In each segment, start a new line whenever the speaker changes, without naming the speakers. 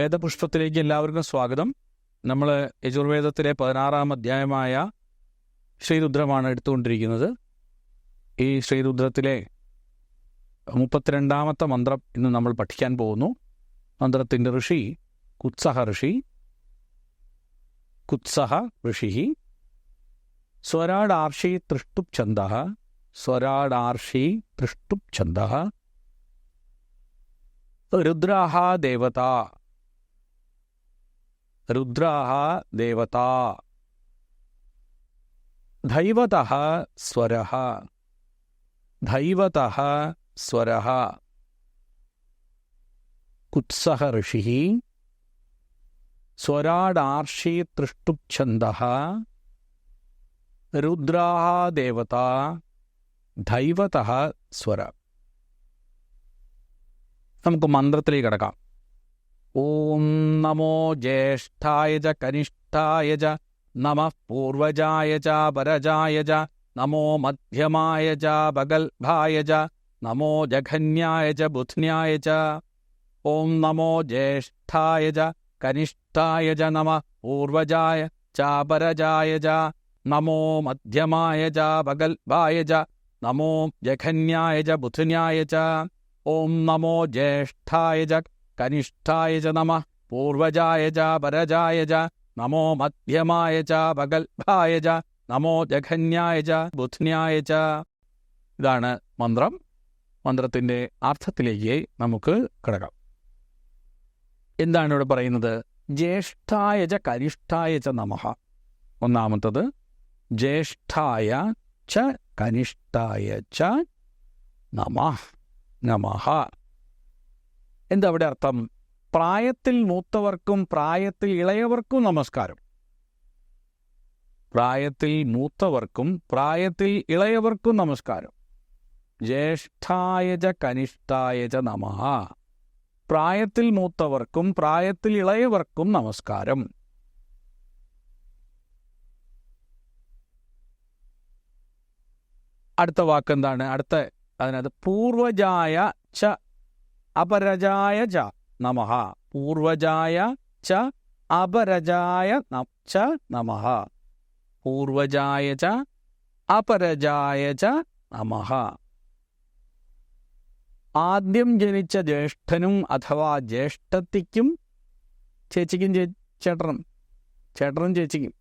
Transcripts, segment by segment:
വേദപുഷ്പത്തിലേക്ക് എല്ലാവർക്കും സ്വാഗതം. നമ്മൾ യജുർവേദത്തിലെ പതിനാറാം അധ്യായമായ ശ്രീരുദ്രമാണ് എടുത്തുകൊണ്ടിരിക്കുന്നത്. ഈ ശ്രീരുദ്രത്തിലെ മുപ്പത്തിരണ്ടാമത്തെ മന്ത്രം ഇന്ന് നമ്മൾ പഠിക്കാൻ പോകുന്നു. മന്ത്രത്തിന്റെ ഋഷി കുത്സഹ ഋഷി. കുത്സഹ ഋഷി. സ്വരാടാർഷി തൃഷ്ടുപ് ഛന്ദ സ്വരാടാർഷി തൃഷ്ടുപ് ഛന്ദ രുദ്രാഹ ദേവത. രുദ്രാഹ ദേവത. ധൈവത സ്വര. ധൈവത സ്വര. കുത്സഹ ഋഷി. സ്വരാടാർഷി തൃഷ്ടുച്ഛന്ദ രുദ്രാഹ ദേവത. ദൈവത സ്വര. നമുക്ക് മന്ത്രത്തിലേക്ക് കടക്കാം. ഓം നമോ ജ്യേഷ്ഠായ ച കനിഷ്ഠായ ച നമഃ പൂർവജായ ച പരജായ ച നമോ മധ്യമായ ച ബഗൽഭായ ച നമോ ജഘന്യായ ച ബുധ്ന്യായ ച ഓം നമോ ജ്യേഷ്ഠായ ച കനിഷ്ഠായ ച നമഃ പൂർവജായ ച പരജായ ച നമോ മധ്യമായ ച ബഗൽഭായ ച നമോ ജഘന്യായ ച ബുധ്ന്യായ ച ഓം നമോ ജ്യേഷ്ഠായ ച കനിഷ്ഠായ ച നമ പൂർവജായ ച പരജായ ച നമോ മധ്യമായ ച പകൽഭായ ച നമോ ജഘന്യായ ച ബുധ്ന്യായ ച. ഇതാണ് മന്ത്രം. മന്ത്രത്തിന്റെ അർത്ഥത്തിലേക്ക് നമുക്ക് കിടക്കാം. എന്താണ് ഇവിടെ പറയുന്നത്? ജ്യേഷ്ഠായ ച കനിഷ്ഠായ ച നമ. ഒന്നാമത്തത് ജ്യേഷ്ഠായ ച കനിഷ്ഠായ ച നമ. നമഃ. എന്താ അവിടെ അർത്ഥം? പ്രായത്തിൽ മൂത്തവർക്കും പ്രായത്തിൽ ഇളയവർക്കും നമസ്കാരം. പ്രായത്തിൽ മൂത്തവർക്കും പ്രായത്തിൽ ഇളയവർക്കും നമസ്കാരം. ജ്യേഷ്ഠായ കനിഷ്ഠായജ നമഃ. പ്രായത്തിൽ മൂത്തവർക്കും പ്രായത്തിൽ ഇളയവർക്കും നമസ്കാരം. അടുത്ത വാക്ക് എന്താണ് അടുത്ത അതിനകത്ത് പൂർവജായ ച അപരജായ ച നമഹ പൂർവജായ ച അപരജായ ച നമഹ പൂർവജായ ച അപരജായ ച നമഹ ആദ്യം ജനിച്ച ജ്യേഷ്ഠനും അഥവാ ജ്യേഷ്ഠത്തിക്കും ചേച്ചിക്കും ചേട്ടനും ചേട്ടനും ചേച്ചിക്കും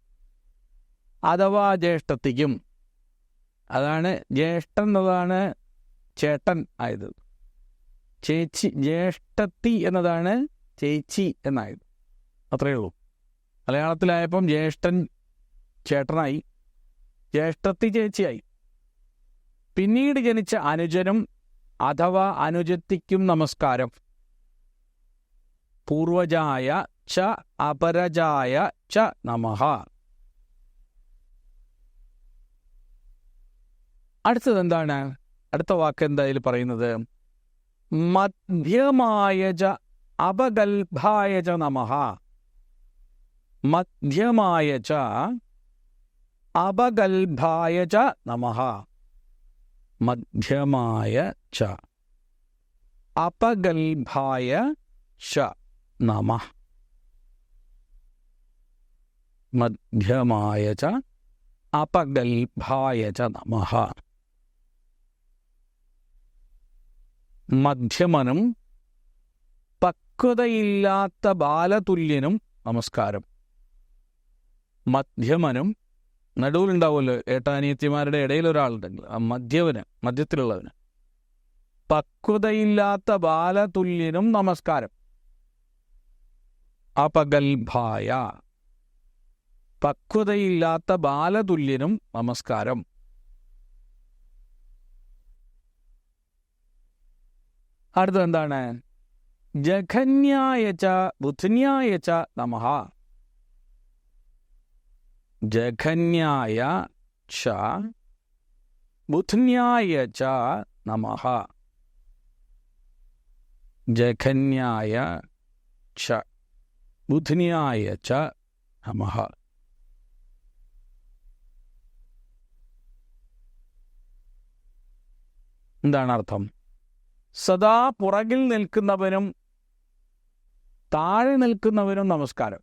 അഥവാ ജ്യേഷ്ഠത്തിക്കും. അതാണ് ജ്യേഷ്ഠൻ എന്നതാണ് ചേട്ടൻ ആയത്. ചേച്ചി ജ്യേഷ്ഠത്തി എന്നതാണ് ചേച്ചി എന്നായത്. അത്രയേ ഉള്ളൂ. മലയാളത്തിലായപ്പം ജ്യേഷ്ഠൻ ചേട്ടനായി. ജ്യേഷ്ഠത്തി ചേച്ചിയായി. പിന്നീട് ജനിച്ച അനുജനും അഥവാ അനുജത്തിക്കും നമസ്കാരം. പൂർവജായ ച അപരജായ ച നമഹ അടുത്തത് എന്താണ് അടുത്ത വാക്ക് എന്താ ഇതിൽ പറയുന്നത്? മധ്യമായ ച അപഗൽഭായ ച നമഃ മധ്യമായ ച അപഗൽഭായ ച നമഃ മധ്യമായ ച അപഗൽഭായ ച നമഃ മധ്യമായ ച അപഗൽഭായ ച നമഃ മധ്യമനും പക്വതയില്ലാത്ത ബാലതുല്യനും നമസ്കാരം. മധ്യമനും നടുവിലുണ്ടാവുമല്ലോ ഏട്ടാനിയത്തിമാരുടെ ഇടയിൽ ഒരാളുണ്ടെങ്കിൽ ആ മധ്യവന് മധ്യത്തിലുള്ളവന്. പക്വതയില്ലാത്ത ബാലതുല്യനും നമസ്കാരം. അപഗൽഭായ പക്വതയില്ലാത്ത ബാലതുല്യനും നമസ്കാരം. അടുത്തത് എന്താണ് ജഘന്യായ ച നമഹ. ജഘന്യായ ച ബുധ്ന്യായ ച നമഃ ജഘന്യായ ച ബുധ്ന്യായ ച നമഃ എന്താണ് അർത്ഥം? സദാ പുറകിൽ നിൽക്കുന്നവനും താഴെ നിൽക്കുന്നവനും നമസ്കാരം.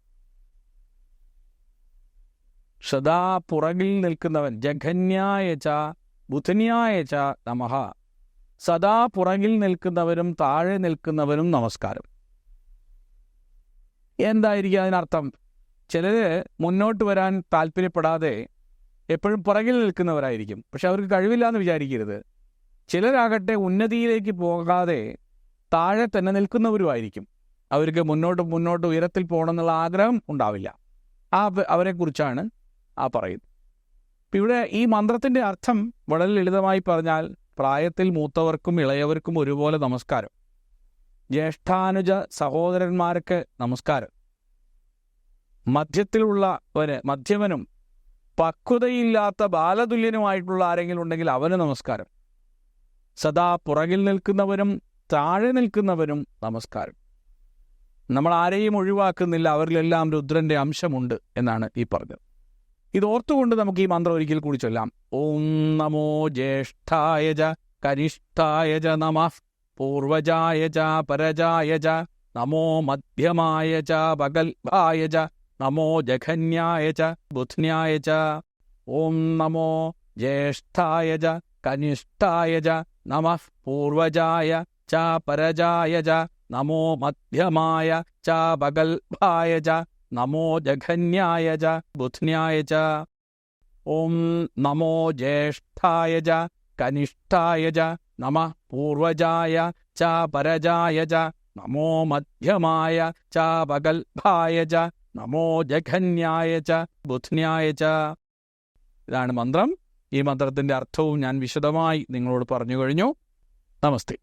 സദാ പുറകിൽ നിൽക്കുന്നവൻ ജഘന്യായ ച ബുധന്യായ ച നമഃ. സദാ പുറകിൽ നിൽക്കുന്നവരും താഴെ നിൽക്കുന്നവനും നമസ്കാരം. എന്തായിരിക്കും അതിനർത്ഥം? ചിലർ മുന്നോട്ട് വരാൻ താല്പര്യപ്പെടാതെ എപ്പോഴും പുറകിൽ നിൽക്കുന്നവരായിരിക്കും. പക്ഷെ അവർക്ക് കഴിവില്ല എന്ന് വിചാരിക്കരുത്. ചിലരാകട്ടെ ഉന്നതിയിലേക്ക് പോകാതെ താഴെ തന്നെ നിൽക്കുന്നവരുമായിരിക്കും. അവർക്ക് മുന്നോട്ട് മുന്നോട്ട് ഉയരത്തിൽ പോകണം എന്നുള്ള ആഗ്രഹം ഉണ്ടാവില്ല. ആ അവ- അവരെക്കുറിച്ചാണ് ആ പറയുന്നത്. ഇപ്പം ഇവിടെ ഈ മന്ത്രത്തിന്റെ അർത്ഥം വളരെ ലളിതമായി പറഞ്ഞാൽ പ്രായത്തിൽ മൂത്തവർക്കും ഇളയവർക്കും ഒരുപോലെ നമസ്കാരം. ജ്യേഷ്ഠാനുജ സഹോദരന്മാർക്ക് നമസ്കാരം. മധ്യത്തിലുള്ളവന് മധ്യമനും പക്വതയില്ലാത്ത ബാലതുല്യനുമായിട്ടുള്ള ആരെങ്കിലും ഉണ്ടെങ്കിൽ അവന് നമസ്കാരം. സദാ പുറകിൽ നിൽക്കുന്നവരും താഴെ നിൽക്കുന്നവരും നമസ്കാരം. നമ്മൾ ആരെയും ഒഴിവാക്കുന്നില്ല അവരിലെല്ലാം രുദ്രന്റെ അംശമുണ്ട് എന്നാണ് ഈ പറഞ്ഞത്. ഇത് ഓർത്തുകൊണ്ട് നമുക്ക് ഈ മന്ത്രം ഒരിക്കൽ കൂടി ചൊല്ലാം. ഓം നമോ ജ്യേഷ്ഠായ ജ കനിഷ്ഠായ ജ നമ പൂർവജായ ച പരജായ നമോ മധ്യമായ ച നമോ ജഘന്യായ ച ച. ഓം നമോ ജ്യേഷ്ഠായ ജ കനിഷ്ഠായ ച നമ പൂർവജായ ച പരജായ ച നമോ മധ്യമായ ച പകൽഭായ ച നമോ ജഘന്യായ ച ബുധ്ന്യായ ച ഓം നമോ ജ്യേഷ്ഠായ ച കനിഷ്ഠായ ച നമ പൂർവജായ ച പരജായ ച നമോ മധ്യമായ ച പകൽഭായ ച നമോ ജഘന്യായ ച ബുധ്ന്യായ ച ഇതാണ് മന്ത്രം ഈ മന്ത്രത്തിന്റെ അർത്ഥവും ഞാൻ വിശദമായി നിങ്ങളോട് പറഞ്ഞു കഴിഞ്ഞു. നമസ്തേ.